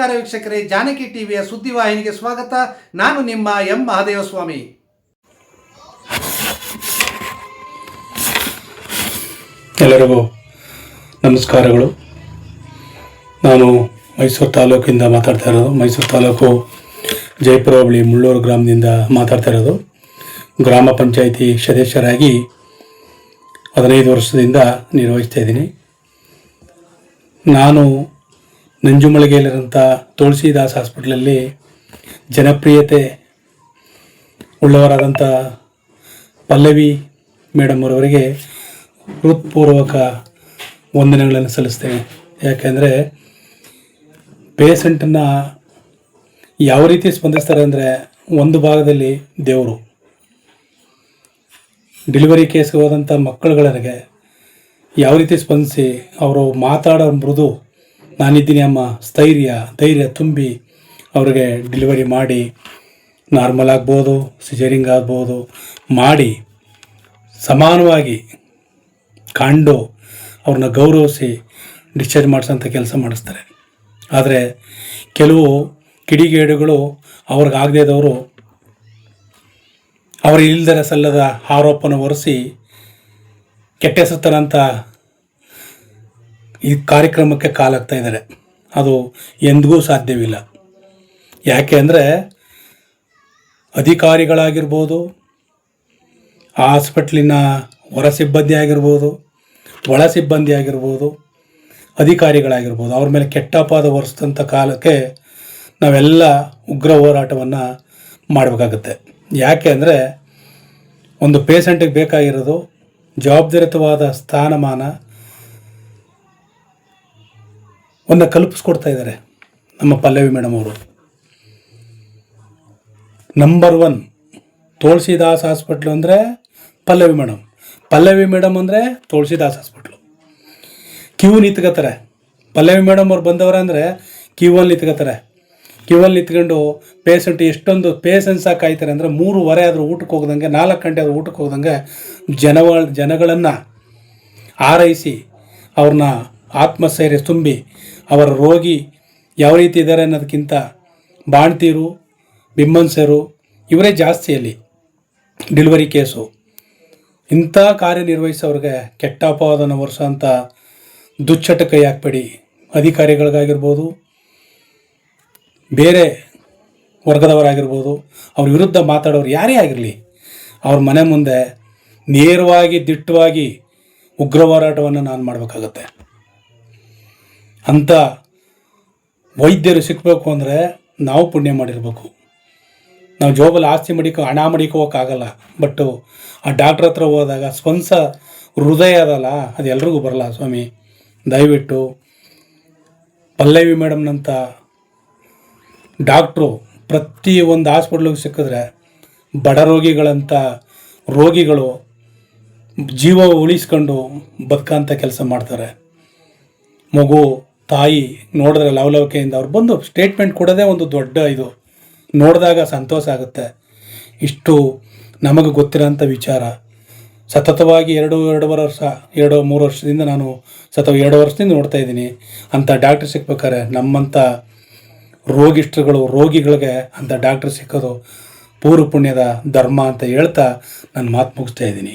ನಮಸ್ಕಾರ ವೀಕ್ಷಕರೇ, ಜಾನಕಿ ಟಿವಿಯ ಸುದ್ದಿವಾಹಿನಿಗೆ ಸ್ವಾಗತ. ನಾನು ನಿಮ್ಮ ಎಂ. ಮಹಾದೇವಸ್ವಾಮಿ. ಎಲ್ಲರಿಗೂ ನಮಸ್ಕಾರಗಳು. ನಾನು ಮೈಸೂರು ತಾಲೂಕಿಂದ ಮಾತಾಡ್ತಾ ಇರೋದು. ಮೈಸೂರು ತಾಲೂಕು ಜಯಪುರ ಹೋಬಳಿ ಮುಳ್ಳೂರು ಗ್ರಾಮದಿಂದ ಮಾತಾಡ್ತಾ ಇರೋದು. ಗ್ರಾಮ ಪಂಚಾಯಿತಿ ಸದಸ್ಯರಾಗಿ ಹದಿನೈದು ವರ್ಷದಿಂದ ನಿರ್ವಹಿಸ್ತಾ ಇದ್ದೀನಿ. ನಾನು ನಂಜುಮಳಿಗೆಯಲ್ಲಿರೋಂಥ ತುಳಸಿದಾಸ್ ಹಾಸ್ಪಿಟ್ಲಲ್ಲಿ ಜನಪ್ರಿಯತೆ ಉಳ್ಳವರಾದಂಥ ಪಲ್ಲವಿ ಮೇಡಮ್ ಅವರವರಿಗೆ ಹೃತ್ಪೂರ್ವಕ ವಂದನೆಗಳನ್ನು ಸಲ್ಲಿಸ್ತೇನೆ. ಯಾಕೆಂದರೆ ಪೇಷಂಟನ್ನು ಯಾವ ರೀತಿ ಸ್ಪಂದಿಸ್ತಾರೆ ಅಂದರೆ ಒಂದು ಭಾಗದಲ್ಲಿ ದೇವರು. ಡೆಲಿವರಿ ಕೇಸ್ಗೆ ಹೋದಂಥ ಮಕ್ಕಳುಗಳಿಗೆ ಯಾವ ರೀತಿ ಸ್ಪಂದಿಸಿ ಅವರು ಮಾತಾಡೋ ಮೃದು ನಾನಿದ್ದೀನಿ ಅಮ್ಮ. ಸ್ಥೈರ್ಯ, ಧೈರ್ಯ ತುಂಬಿ ಅವ್ರಿಗೆ ಡೆಲಿವರಿ ಮಾಡಿ ನಾರ್ಮಲ್ ಆಗ್ಬೋದು ಸಿಜರಿಂಗ್ ಆಗ್ಬೋದು, ಮಾಡಿ, ಸಮಾನವಾಗಿ ಕಂಡು ಅವ್ರನ್ನ ಗೌರವಿಸಿ ಡಿಸ್ಚಾರ್ಜ್ ಮಾಡಿಸೋಂಥ ಕೆಲಸ ಮಾಡಿಸ್ತಾರೆ. ಆದರೆ ಕೆಲವು ಕಿಡಿಗೇಡುಗಳು ಅವ್ರ್ಗೆ ಆಗದೇದವರು ಇದ್ದವರು ಅವರ ಇಲ್ದರ ಸಲ್ಲದ ಆರೋಪನ ಹೊರಿಸಿ ಕೆಟ್ಟ ಹೆಸರುತ್ತಾರಂತ ಈ ಕಾರ್ಯಕ್ರಮಕ್ಕೆ ಕಾಲಾಗ್ತಾ ಇದ್ದಾರೆ. ಅದು ಎಂದಿಗೂ ಸಾಧ್ಯವಿಲ್ಲ. ಯಾಕೆ ಅಂದರೆ ಅಧಿಕಾರಿಗಳಾಗಿರ್ಬೋದು, ಹಾಸ್ಪಿಟ್ಲಿನ ಹೊರ ಸಿಬ್ಬಂದಿ ಆಗಿರ್ಬೋದು, ಒಳ ಸಿಬ್ಬಂದಿ ಆಗಿರ್ಬೋದು, ಅಧಿಕಾರಿಗಳಾಗಿರ್ಬೋದು, ಅವ್ರ ಮೇಲೆ ಕೆಟ್ಟಪಾದ ಒರೆಸಿದಂಥ ಕಾಲಕ್ಕೆ ನಾವೆಲ್ಲ ಉಗ್ರ ಹೋರಾಟವನ್ನು ಮಾಡಬೇಕಾಗತ್ತೆ. ಯಾಕೆ ಅಂದರೆ ಒಂದು ಪೇಷಂಟಿಗೆ ಬೇಕಾಗಿರೋದು ಜವಾಬ್ದಾರಿತವಾದ ಸ್ಥಾನಮಾನ ಒಂದು ಕಲ್ಪಿಸ್ಕೊಡ್ತಾ ಇದ್ದಾರೆ ನಮ್ಮ ಪಲ್ಲವಿ ಮೇಡಮ್ ಅವರು. ನಂಬರ್ ಒನ್ ತುಳಸಿದಾಸ್ ಹಾಸ್ಪಿಟ್ಲು ಅಂದರೆ ಪಲ್ಲವಿ ಮೇಡಮ್. ಪಲ್ಲವಿ ಮೇಡಮ್ ಅಂದರೆ ತುಳಸಿದಾಸ್ ಹಾಸ್ಪಿಟ್ಲು. ಕ್ಯೂ ನಿಂತ್ಕೋತಾರೆ ಪಲ್ಲವಿ ಮೇಡಮ್ ಅವ್ರು ಬಂದವರ ಅಂದರೆ ಕ್ಯೂವಲ್ಲಿ ನಿಂತ್ಕೋತಾರೆ ಕ್ಯೂವಲ್ಲಿ ನಿಂತ್ಕೊಂಡು ಪೇಷಂಟ್ ಎಷ್ಟೊಂದು ಪೇಷನ್ಸ್ ಕಾಯ್ತಾರೆ ಅಂದರೆ ಮೂರುವರೆ ಆದರೂ ಊಟಕ್ಕೆ ಹೋಗ್ದಂಗೆ, ನಾಲ್ಕು ಗಂಟೆ ಆದರೂ ಊಟಕ್ಕೆ ಹೋಗ್ದಂಗೆ ಜನಗಳ ಜನಗಳನ್ನು ಆರೈಸಿ ಅವ್ರನ್ನ ಆತ್ಮಸ್ಥೈರ್ಯ ತುಂಬಿ ಅವರ ರೋಗಿ ಯಾವ ರೀತಿ ಇದ್ದಾರೆ ಅನ್ನೋದಕ್ಕಿಂತ ಬಾಣ್ತೀರು ಬಿಮ್ಮನ್ಸರು ಇವರೇ ಜಾಸ್ತಿ ಅಲ್ಲಿ ಡೆಲಿವರಿ ಕೇಸು. ಇಂಥ ಕಾರ್ಯನಿರ್ವಹಿಸೋರಿಗೆ ಕೆಟ್ಟ ಅಪವಾದನ ಅಂತ ದುಚ್ಚಟ ಕೈ ಹಾಕ್ಬೇಡಿ. ಅಧಿಕಾರಿಗಳಿಗಾಗಿರ್ಬೋದು, ಬೇರೆ ವರ್ಗದವರಾಗಿರ್ಬೋದು, ಅವ್ರ ವಿರುದ್ಧ ಮಾತಾಡೋರು ಯಾರೇ ಆಗಿರಲಿ, ಅವ್ರ ಮನೆ ಮುಂದೆ ನೇರವಾಗಿ ದಿಟ್ಟವಾಗಿ ಉಗ್ರ ಹೋರಾಟವನ್ನು ನಾನು ಮಾಡಬೇಕಾಗತ್ತೆ. ಅಂಥ ವೈದ್ಯರು ಸಿಕ್ಕಬೇಕು ಅಂದರೆ ನಾವು ಪುಣ್ಯ ಮಾಡಿರಬೇಕು. ನಾವು ಜೋಬಲ್ಲಿ ಆಸ್ತಿ ಮಡಿಕೋ, ಹಣ ಮಡಿಕೋಕ್ಕಾಗಲ್ಲ ಬಟ್ಟು ಆ ಡಾಕ್ಟ್ರ್ ಹತ್ರ ಹೋದಾಗ ಸ್ವಂತ ಹೃದಯ ಅದಲ್ಲ, ಅದು ಎಲ್ರಿಗೂ ಬರಲ್ಲ ಸ್ವಾಮಿ. ದಯವಿಟ್ಟು ಪಲ್ಲವಿ ಮೇಡಮ್ನಂಥ ಡಾಕ್ಟ್ರು ಪ್ರತಿ ಒಂದು ಹಾಸ್ಪಿಟ್ಲಿಗೆ ಸಿಕ್ಕಿದ್ರೆ ಬಡ ರೋಗಿಗಳಂಥ ರೋಗಿಗಳು ಜೀವ ಉಳಿಸ್ಕೊಂಡು ಬದುಕಂಥ ಕೆಲಸ ಮಾಡ್ತಾರೆ. ಮಗು ತಾಯಿ ನೋಡಿದ್ರೆ ಲವಲವಿಕೆಯಿಂದ ಅವ್ರು ಬಂದು ಸ್ಟೇಟ್ಮೆಂಟ್ ಕೊಡೋದೇ ಒಂದು ದೊಡ್ಡ ಇದು. ನೋಡಿದಾಗ ಸಂತೋಷ ಆಗುತ್ತೆ. ಇಷ್ಟು ನಮಗೆ ಗೊತ್ತಿರೋಂಥ ವಿಚಾರ. ಸತತವಾಗಿ ಎರಡು, ಎರಡೂವರೆ ವರ್ಷ, ಎರಡು, ಮೂರು ವರ್ಷದಿಂದ ನಾನು ಸತತ ಎರಡು ವರ್ಷದಿಂದ ನೋಡ್ತಾ ಇದ್ದೀನಿ. ಅಂಥ ಡಾಕ್ಟ್ರ್ ಸಿಗ್ಬೇಕಾದ್ರೆ ನಮ್ಮಂಥ ರೋಗಿಷ್ಟ್ರುಗಳು, ರೋಗಿಗಳಿಗೆ ಅಂಥ ಡಾಕ್ಟ್ರ್ ಸಿಕ್ಕೋದು ಪೂರ್ವ ಪುಣ್ಯದ ಧರ್ಮ ಅಂತ ಹೇಳ್ತಾ ನಾನು ಮಾತು ಮುಗಿಸ್ತಾ ಇದ್ದೀನಿ.